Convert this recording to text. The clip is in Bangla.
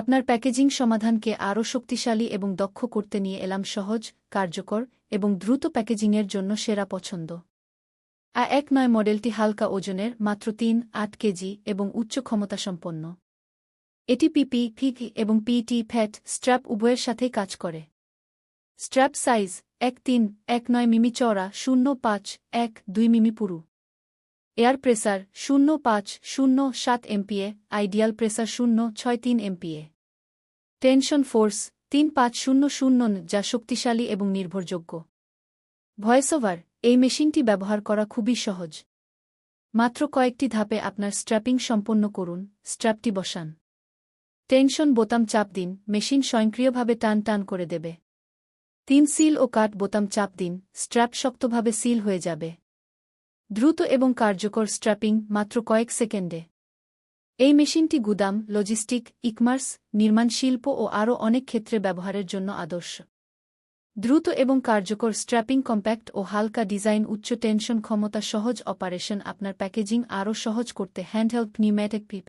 আপনার প্যাকেজিং সমাধানকে আরও শক্তিশালী এবং দক্ষ করতে নিয়ে এলাম সহজ, কার্যকর এবং দ্রুত প্যাকেজিংয়ের জন্য সেরা পছন্দ। আ এক নয় মডেলটি হালকা ওজনের, মাত্র তিন, আট কেজি এবং উচ্চ ক্ষমতাসম্পন্ন। এটি পিপি ফিক এবং পিটি ফ্যাট স্ট্র্যাপ উভয়ের সাথেই কাজ করে। স্ট্র্যাপ সাইজ এক তিন, এক নয় মিমি চওড়া, শূন্য পাঁচ, এক দুই মিমি পুরু। এয়ার প্রেসার শূন্য পাঁচ শূন্য সাত এমপিএ, আইডিয়াল প্রেসার শূন্য ছয় তিন এমপিএ। টেনশন ফোর্স তিন পাঁচ শূন্য শূন্য যা শক্তিশালী এবং নির্ভরযোগ্য। ভয়েসওভার এই মেশিনটি ব্যবহার করা খুবই সহজ। মাত্র কয়েকটি ধাপে আপনার স্ট্র্যাপিং সম্পন্ন করুন, স্ট্র্যাপটি বসান। টেনশন বোতাম চাপ দিন, মেশিন স্বয়ংক্রিয়ভাবে টান টান করে দেবে। তিন সিল ও কাট বোতাম চাপ দিন, স্ট্র্যাপ শক্তভাবে সিল হয়ে যাবে। দ্রুত এবং কার্যকর স্ট্র্যাপিং মাত্র কয়েক সেকেন্ডে। এই মেশিনটি গুদাম, লজিস্টিক, ইকমার্স, নির্মাণ শিল্প ও আরও অনেক ক্ষেত্রে ব্যবহারের জন্য আদর্শ। দ্রুত এবং কার্যকর স্ট্র্যাপিং কম্প্যাক্ট ও হালকা ডিজাইন উচ্চ টেনশন ক্ষমতা সহজ অপারেশন আপনার প্যাকেজিং আরও সহজ করতে হ্যান্ডহেল্প, নিউম্যাটিক পিপ